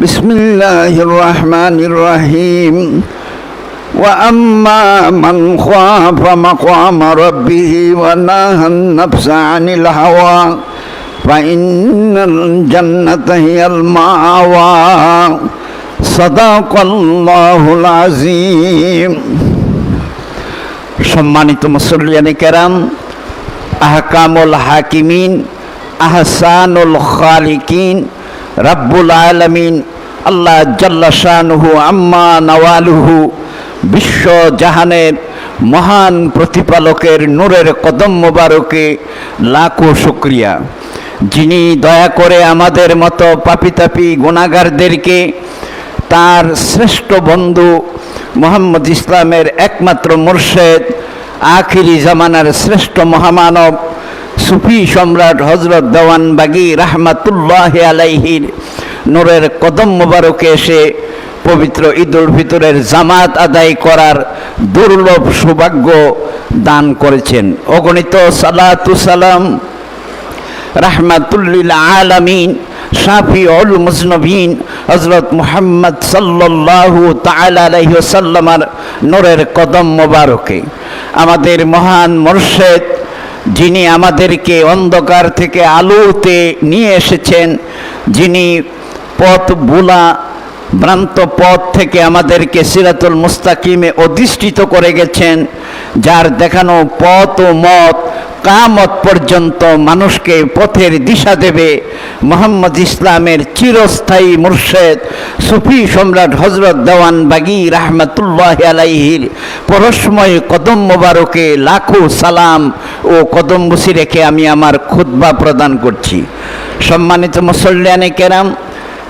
بسم الله الرحمن الرحيم وأما من خاف مقام ربه ونهى النفس عن الهوى فإن الجنة هي المأوى صدق الله العظيم সম্মানিত মুসল্লিয়ানি কেরাম আহকামুল হাকিমিন আহসানুল খালিকিন রাব্বুল আলমিন আল্লাহ জাল্লা শানুহু আম্মা নওয়ালুহু বিশ্ব জাহানের মহান প্রতিপালকের নূরের কদম মোবারকে লাখো শুক্রিয়া। যিনি দয়া করে আমাদের মতো পাপিতাপি গুণাগারদেরকে তার শ্রেষ্ঠ বন্ধু মোহাম্মদ ইসলামের একমাত্র মুর্শেদ, আখিরি জামানার শ্রেষ্ঠ মহামানব সুফি সম্রাট হজরত দেওয়ান বাগি রাহমাতুল্লাহ আলাইহির নূরের কদম মোবারকে এসে পবিত্র ঈদুল ফিতরের জামাত আদায় করার দুর্লভ সৌভাগ্য দান করেছেন। অগণিত সালাতু সালাম রাহমাতুল্লিল আলামিন, শাফি অল মুজনবিন হজরত মুহাম্মদ সাল্লাল্লাহু তাআলা আলাইহি ওয়াসাল্লামার নূরের কদম মোবারকে। আমাদের মহান মুর্শেদ যিনি আমাদেরকে অন্ধকার থেকে আলোতে নিয়ে এসেছেন, যিনি পথ বুলা ভ্রান্ত পথ থেকে আমাদেরকে সিরাতুল মুস্তাকিমে অধিষ্ঠিত করে গেছেন, যার দেখানো পথ ও মত কামত পর্যন্ত মানুষকে পথের দিশা দেবে। মোহাম্মদ ইসলামের চিরস্থায়ী মুর্শেদ, সুফি সম্রাট হজরত দেওয়ান বাগি রাহমাতুল্লাহ আলাইহির পরশময় কদম মোবারকে লাখো সালাম ও কদম বসি রেখে আমি আমার খুদ্া প্রদান করছি। সম্মানিত মুসল্লিয়ানে কেরাম,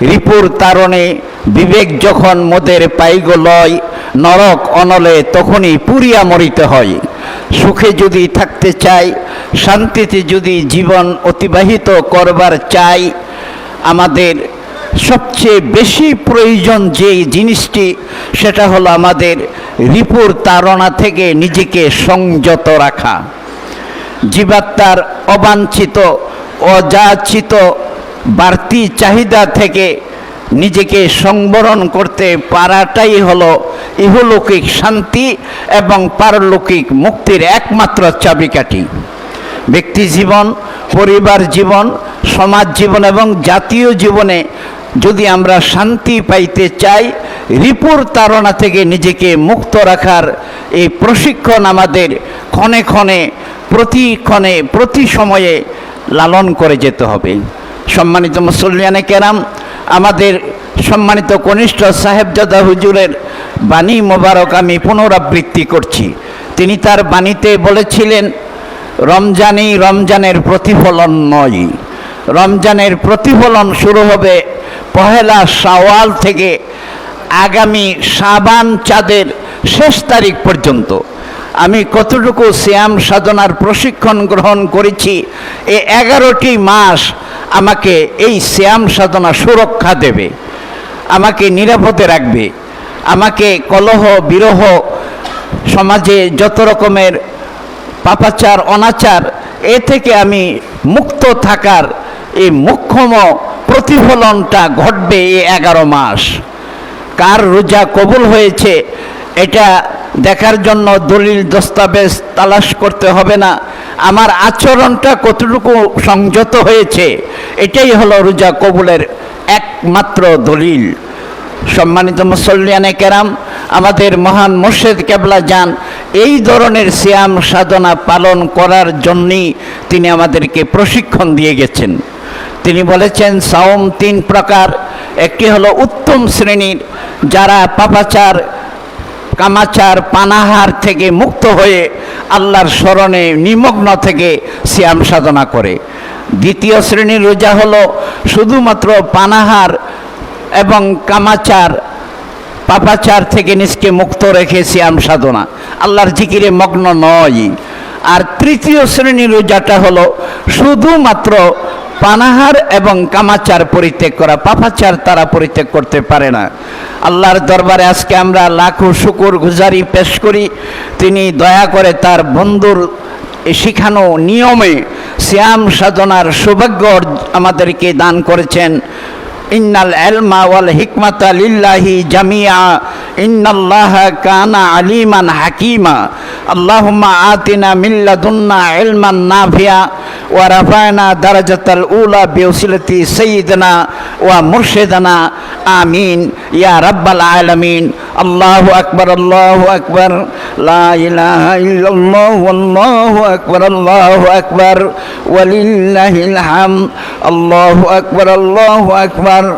রিপুর তারণে বিবেক যখন মোদের পাইগ লয়, নরক অনলে তখনই পুরিয়া মরিতে হয়। সুখে যদি থাকতে চাই, শান্তিতে যদি জীবন অতিবাহিত করবার চাই, আমাদের সবচেয়ে বেশি প্রয়োজন যে জিনিসটি, সেটা হলো আমাদের রিপুর তাড়না থেকে নিজেকে সংযত রাখা। জীবাত্মার অবাঞ্ছিত, অযাচিত বাড়তি চাহিদা থেকে নিজেকে সংবরণ করতে পারাটাই হলো ইহলৌকিক শান্তি এবং পারলৌকিক মুক্তির একমাত্র চাবিকাঠি। ব্যক্তি জীবন, পরিবার জীবন, সমাজ জীবন এবং জাতীয় জীবনে যদি আমরা শান্তি পাইতে চাই, রিপুর তাড়না থেকে নিজেকে মুক্ত রাখার এই প্রশিক্ষণ আমাদের ক্ষণে ক্ষণে প্রতিক্ষণে প্রতি সময়ে লালন করে যেতে হবে। সম্মানিত মুসলিয়ানে কেরাম আমাদের সম্মানিত কনিষ্ঠ সাহেবজাদা হুজুরের বাণী মোবারক আমি পুনরাবৃত্তি করছি। তিনি তার বাণীতে বলেছিলেন, রমজানই রমজানের প্রতিফলন নয়। রমজানের প্রতিফলন শুরু হবে পহেলা শাওয়াল থেকে আগামী সাবান চাঁদের শেষ তারিখ পর্যন্ত। আমি কতটুকু শ্যাম সাধনার প্রশিক্ষণ গ্রহণ করেছি এ এগারোটি মাস আমাকে এই শ্যাম সাধনা সুরক্ষা দেবে, আমাকে নিরাপদে রাখবে, আমাকে কলহ, বিরহ সমাজে যত রকমের পাপাচার, অনাচার, এ থেকে আমি মুক্ত থাকার এই মুখ্যম প্রতিফলনটা ঘটবে এই এগারো মাস। কার রোজা কবুল হয়েছে, এটা দেখার জন্য দলিল, দস্তাবেজ তালাশ করতে হবে না। আমার আচরণটা কতটুকু সংযত হয়েছে, এটাই হলো রোজা কবুলের একমাত্র দলিল। সম্মানিত মুসল্লিয়ানে কেরাম, আমাদের মহান মুর্শেদ কেবলা যান, এই ধরনের শ্যাম সাধনা পালন করার জন্যই তিনি আমাদেরকে প্রশিক্ষণ দিয়ে গেছেন। তিনি বলেছেন, সাওম তিন প্রকার। একটি হলো উত্তম শ্রেণির, যারা পাপাচার কামাচার পানাহার থেকে মুক্ত হয়ে আল্লাহর স্মরণে নিমগ্ন থেকে শ্যাম সাধনা করে। দ্বিতীয় শ্রেণির রোজা হলো শুধুমাত্র পানাহার এবং কামাচার, পাপাচার থেকে নিজকে মুক্ত রেখে শ্যাম সাধনা। আল্লাহর জিকিরে মগ্ন নয়। আর তৃতীয় শ্রেণির রোজাটা হলো শুধুমাত্র পানাহার এবং কামাচার পরিত্যাগ করা, পাপাচার তারা পরিত্যাগ করতে পারে না। আল্লাহর দরবারে আজকে আমরা লাখো শুকুর গুজারি পেশ করি। তিনি দয়া করে তার বন্ধুর শিখানো নিয়মে শ্যাম সাধনার সৌভাগ্য আমাদেরকে দান করেছেন। ইন্নাল এলমা ওয়াল হিকমাতা লিল্লাহি জামিআ ইন্নাল্লাহা কানা আলিমান হাকিমা। আল্লাহুম্মা আতিনা মিন লাদুন্না ইলমান নাফিয়া ওয়া রাফা'না দারাজাতাল উলা বিওসিলাতি সাইয়্যিদিনা ওয়া মুরশিদানা। আমিন। ইয়া রাব্বাল আলামিন। আল্লাহু আকবার আল্লাহু আকবার। লা ইলাহা ইল্লাল্লাহ ওয়াল্লাহু আকবার, আল্লাহু আকবার। ওয়ালিল্লাহিল হামদ, আল্লাহু আকবার আল্লাহু আকবার।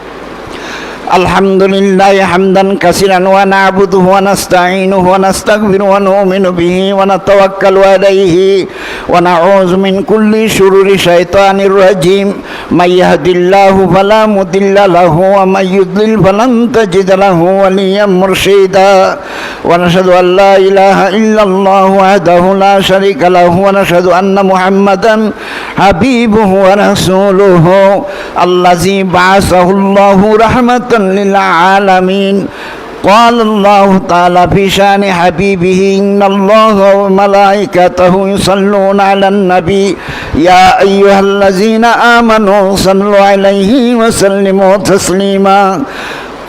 لله حمدا كثيرا ونعبده ونستعينه ونستغفره ونؤمن به ونتوكل عليه ونعوذ من كل شرور شيطان الرجيم من يهد الله فلا مضل له ومن يضلل فلن تجد له وليا مرشدا ونشهد ان لا اله الا الله وحده لا شريك له ونشهد ان محمدا حبيبه ورسوله الذي بعثه الله رحمه للعالمين. قال الله تعالى في شأن حبيبه إن الله وملائكته يصلون على النبي. يا أيها الذين آمنوا صلوا عليه وسلموا تسليما.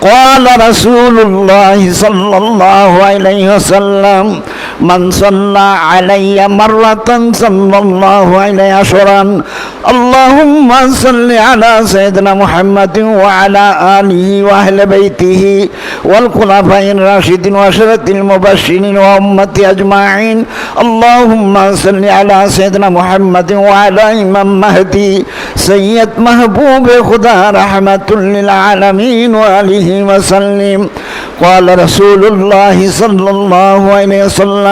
قال رسول الله صلى الله عليه وسلم من صلى علي مرة صلى الله عليه عشرا اللهم صل على سيدنا محمد وعلى آله وأهل بيته والخلفاء الراشدين وعشرة المبشرين وأمتي أجمعين اللهم صل على سيدنا محمد وعلى إمام مهدي سيد محبوب خدا رحمة للعالمين وآله وسلم قال رسول الله صلى الله عليه وسلم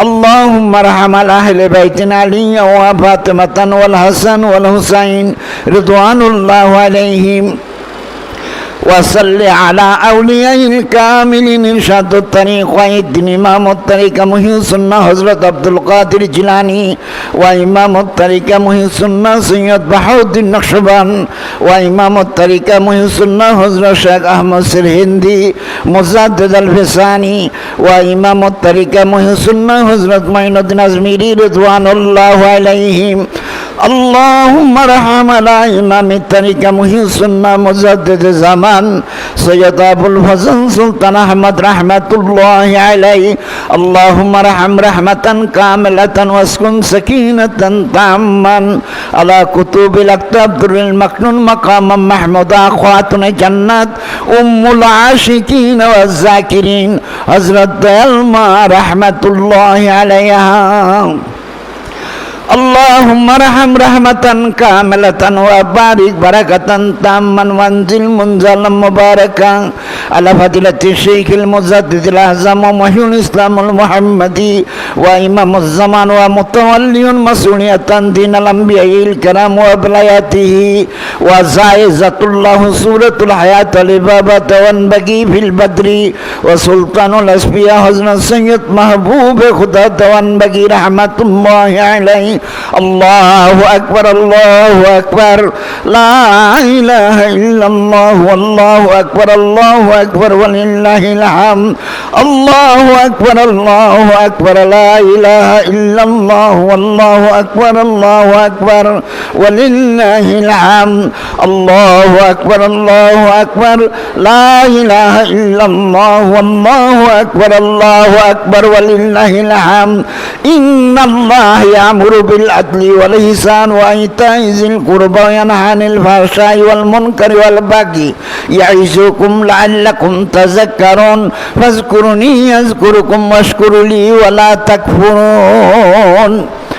اللهم ارحم الأهل بيت علي وفاطمة والحسن والحسين. رضوان الله عليهم. وصل على أولياء الكاملين إرشاد الطريق وإدن إمام الطريق محي السنة حضرت عبد القادر جلاني وإمام الطريق محي السنة سيد بحر الدين نقشبان وإمام الطريق محي السنة حضرت شيخ أحمد سرهندي مزدد الفساني وإمام الطريق محي السنة حضرت معين الدين أزميري رضوان الله عليهم اللهم ارحم على إمام الطريق محي السنة مزدد زمان سيد أبو الفضل سلطان أحمد رحمة الله عليه اللهم ارحم رحمة كاملة واسكن سكينة تاما على كتب الأكتاب در المكنون مقام محمود أخواتنا جنات أم العاشقين والذاكرين حضرت الما رحمة الله عليها اللهم ارحم رحمة كاملة وبارك بركة تاما وانزل منزلا مباركا على فضيلة الشيخ المجدد الأعظم ومحي الإسلام المحمدي وإمام الزمان ومتولي مسؤولية دين الأنبياء الكرام وبلاياته وزائزة الله سورة الحياة لبابة وانبغي في البدر وسلطان الأسبياء حزن السيد محبوب خدا وانبغي رحمة الله عليه আল্লাহু আকবার আল্লাহু আকবার লা ইলাহা ইল্লাল্লাহু আল্লাহু আকবার আল্লাহু আকবার ওয়ালিল্লাহিল হামদ আল্লাহু আকবার আল্লাহু আকবার লা ইলাহা ইল্লাল্লাহু আল্লাহু আকবার আল্লাহু আকবার ওয়ালিল্লাহিল হামদ আল্লাহু আকবার আল্লাহু আকবার লা ইলাহা ইল্লাল্লাহু আল্লাহু আকবার আল্লাহু আকবার ওয়ালিল্লাহিল হামদ ইন্নাল্লাহ ইয়ামুরু بالعدل والإحسان وإيتاء ذي القربى وينهى عن الفحشاء والمنكر والبغي يعظكم لعلكم تذكرون فاذكروني يذكركم واشكروا لي ولا تكفرون